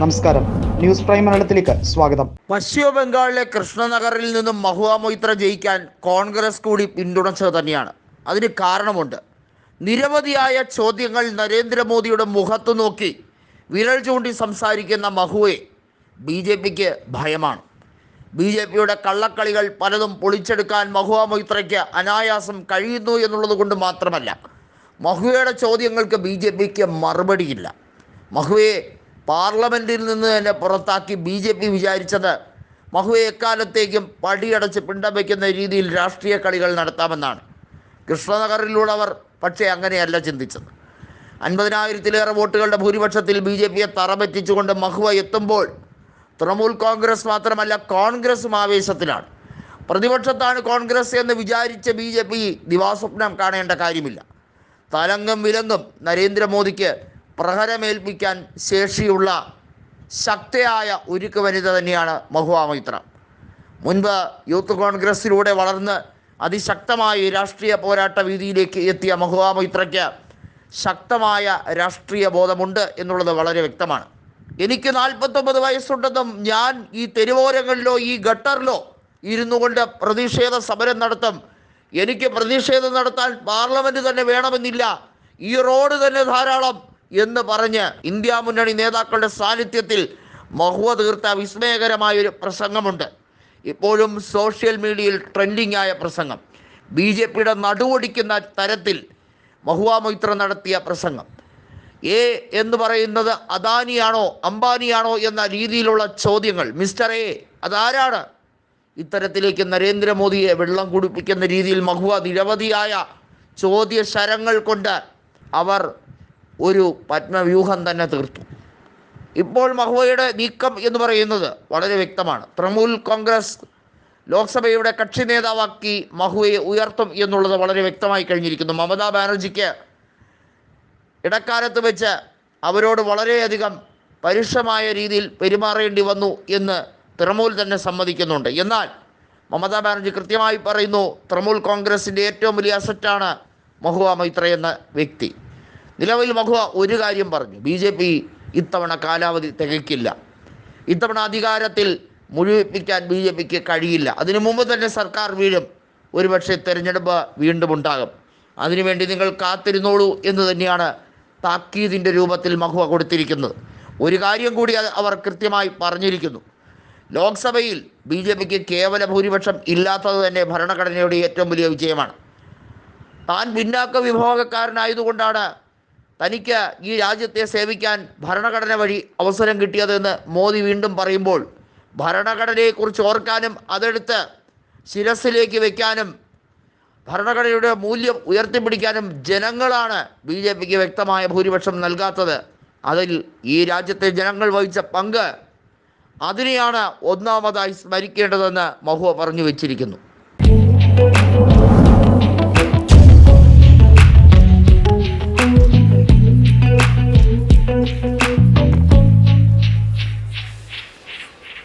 നമസ്കാരം. News prime മലയാളത്തിലേക്ക് സ്വാഗതം. പശ്ചിമ ബംഗാളിലെ കൃഷ്ണനഗറിൽ നിന്നും മഹുവ മൊയ്ത്ര ജയിക്കാൻ കോൺഗ്രസ് കൂടി പിന്തുണച്ചത് തന്നെയാണ്. അതിന് കാരണമുണ്ട്. നിരവധിയായ ചോദ്യങ്ങൾ നരേന്ദ്രമോദിയുടെ മുഖത്ത് നോക്കി വിരൽ ചൂണ്ടി സംസാരിക്കുന്ന മഹുവെ ബി ജെ പിക്ക് ഭയമാണ്. ബി ജെ പിയുടെ കള്ളക്കളികൾ പലതും പൊളിച്ചെടുക്കാൻ മഹുവ മൊയ്ത്രയ്ക്ക് അനായാസം കഴിയുന്നു എന്നുള്ളത് കൊണ്ട് മാത്രമല്ല മഹുവയുടെ ചോദ്യങ്ങൾക്ക് ബി ജെ പിക്ക് മറുപടിയില്ല. മഹുവയെ പാർലമെന്റിൽ നിന്ന് തന്നെ പുറത്താക്കി ബി ജെ പി വിചാരിച്ചത്. മഹുവെ എക്കാലത്തേക്കും പടിയടച്ച് പിണ്ടം വയ്ക്കുന്ന രീതിയിൽ രാഷ്ട്രീയ കളികൾ നടത്താമെന്നാണ്. കൃഷ്ണനഗറിലുള്ളവർ പക്ഷേ അങ്ങനെയല്ല ചിന്തിച്ചത്. അൻപതിനായിരത്തിലേറെ വോട്ടുകളുടെ ഭൂരിപക്ഷത്തിൽ ബി ജെ പിയെ തറപറ്റിച്ചുകൊണ്ട് മഹുവ എത്തുമ്പോൾ തൃണമൂൽ കോൺഗ്രസ് മാത്രമല്ല കോൺഗ്രസും ആവേശത്തിലാണ്. പ്രതിപക്ഷത്താണ് കോൺഗ്രസ് എന്ന് വിചാരിച്ച ബി ജെ പി ദിവാസ്വപ്നം കാണേണ്ട കാര്യമില്ല. തലങ്ങും വിലങ്ങും നരേന്ദ്രമോദിക്ക് പ്രഹരമേൽപ്പിക്കാൻ ശേഷിയുള്ള ശക്തയായ ഉരുക്ക് വനിത തന്നെയാണ് മഹുവ മൈത്ര. മുൻപ് യൂത്ത് കോൺഗ്രസിലൂടെ വളർന്ന് അതിശക്തമായ രാഷ്ട്രീയ പോരാട്ട വീതിയിലേക്ക് എത്തിയ മഹുവ മൈത്രയ്ക്ക് ശക്തമായ രാഷ്ട്രീയ ബോധമുണ്ട് എന്നുള്ളത് വളരെ വ്യക്തമാണ്. എനിക്ക് നാൽപ്പത്തൊമ്പത് വയസ്സുണ്ടെന്നും ഞാൻ ഈ തെരുവോരങ്ങളിലോ ഈ ഗട്ടറിലോ ഇരുന്നു കൊണ്ട് പ്രതിഷേധ സമരം നടത്തും. എനിക്ക് പ്രതിഷേധം നടത്താൻ പാർലമെന്റ് തന്നെ വേണമെന്നില്ല. ഈ റോഡ് തന്നെ ധാരാളം. എന്ന് പറഞ്ഞ് ഇന്ത്യ മുന്നണി നേതാക്കളുടെ സാന്നിധ്യത്തിൽ മഹുവ തീർത്ത വിസ്മയകരമായ ഒരു പ്രസംഗമുണ്ട്. ഇപ്പോഴും സോഷ്യൽ മീഡിയയിൽ ട്രെൻഡിംഗ് ആയ പ്രസംഗം. ബി ജെ പിയുടെ നടുവൊടിക്കുന്ന തരത്തിൽ മഹുവ മൊയ്ത്ര നടത്തിയ പ്രസംഗം. എ എന്ന് പറയുന്നത് അദാനിയാണോ അംബാനിയാണോ എന്ന രീതിയിലുള്ള ചോദ്യങ്ങൾ. മിസ്റ്റർ എ അതാരാണ്? ഇത്തരത്തിലേക്ക് നരേന്ദ്രമോദിയെ വെള്ളം കുടിപ്പിക്കുന്ന രീതിയിൽ മഹുവ നിരവധിയായ ചോദ്യശരങ്ങൾ കൊണ്ട് അവർ ഒരു പത്മവ്യൂഹം തന്നെ തീർത്തു. ഇപ്പോൾ മഹുവയുടെ നീക്കം എന്ന് പറയുന്നത് വളരെ വ്യക്തമാണ്. തൃണമൂൽ കോൺഗ്രസ് ലോക്സഭയുടെ കക്ഷി നേതാവാക്കി മഹുവയെ ഉയർത്തും എന്നുള്ളത് വളരെ വ്യക്തമായി കഴിഞ്ഞിരിക്കുന്നു. മമതാ ബാനർജിക്ക് ഇടക്കാലത്ത് വെച്ച് അവരോട് വളരെയധികം പരുഷമായ രീതിയിൽ പെരുമാറേണ്ടി വന്നു എന്ന് തൃണമൂൽ തന്നെ സമ്മതിക്കുന്നുണ്ട്. എന്നാൽ മമതാ ബാനർജി കൃത്യമായി പറയുന്നു തൃണമൂൽ കോൺഗ്രസിന്റെ ഏറ്റവും വലിയ അസറ്റാണ് മഹുവ മൈത്ര എന്ന വ്യക്തി. നിലവിൽ മഹുവ ഒരു കാര്യം പറഞ്ഞു. ബി ജെ പി ഇത്തവണ കാലാവധി തികയ്ക്കില്ല. ഇത്തവണ അധികാരത്തിൽ മുഴുവിപ്പിക്കാൻ ബി ജെ പിക്ക് കഴിയില്ല. അതിനു മുമ്പ് തന്നെ സർക്കാർ വീഴും. ഒരുപക്ഷെ തെരഞ്ഞെടുപ്പ് വീണ്ടും ഉണ്ടാകും. അതിനുവേണ്ടി നിങ്ങൾ കാത്തിരുന്നോളൂ എന്ന് തന്നെയാണ് താക്കീതിന്റെ രൂപത്തിൽ മഹുവ കൊടുത്തിരിക്കുന്നത്. ഒരു കാര്യം കൂടി അവർ കൃത്യമായി പറഞ്ഞിരിക്കുന്നു. ലോക്സഭയിൽ ബി ജെ പിക്ക് കേവല ഭൂരിപക്ഷം ഇല്ലാത്തത് തന്നെ ഭരണഘടനയുടെ ഏറ്റവും വലിയ വിജയമാണ്. താൻ പിന്നാക്ക വിഭാഗക്കാരനായതുകൊണ്ടാണ് തനിക്ക് ഈ രാജ്യത്തെ സേവിക്കാൻ ഭരണഘടന വഴി അവസരം കിട്ടിയതെന്ന് മോദി വീണ്ടും പറയുമ്പോൾ ഭരണഘടനയെക്കുറിച്ച് ഓർക്കാനും അതെടുത്ത് ശിരസിലേക്ക് വെക്കാനും ഭരണഘടനയുടെ മൂല്യം ഉയർത്തിപ്പിടിക്കാനും ജനങ്ങളാണ് ബി ജെ പിക്ക് വ്യക്തമായ ഭൂരിപക്ഷം നൽകാത്തത്. അതിൽ ഈ രാജ്യത്തെ ജനങ്ങൾ വഹിച്ച പങ്ക് അതിനെയാണ് ഒന്നാമതായി സ്മരിക്കേണ്ടതെന്ന് മഹുവ പറഞ്ഞു വെച്ചിരിക്കുന്നു.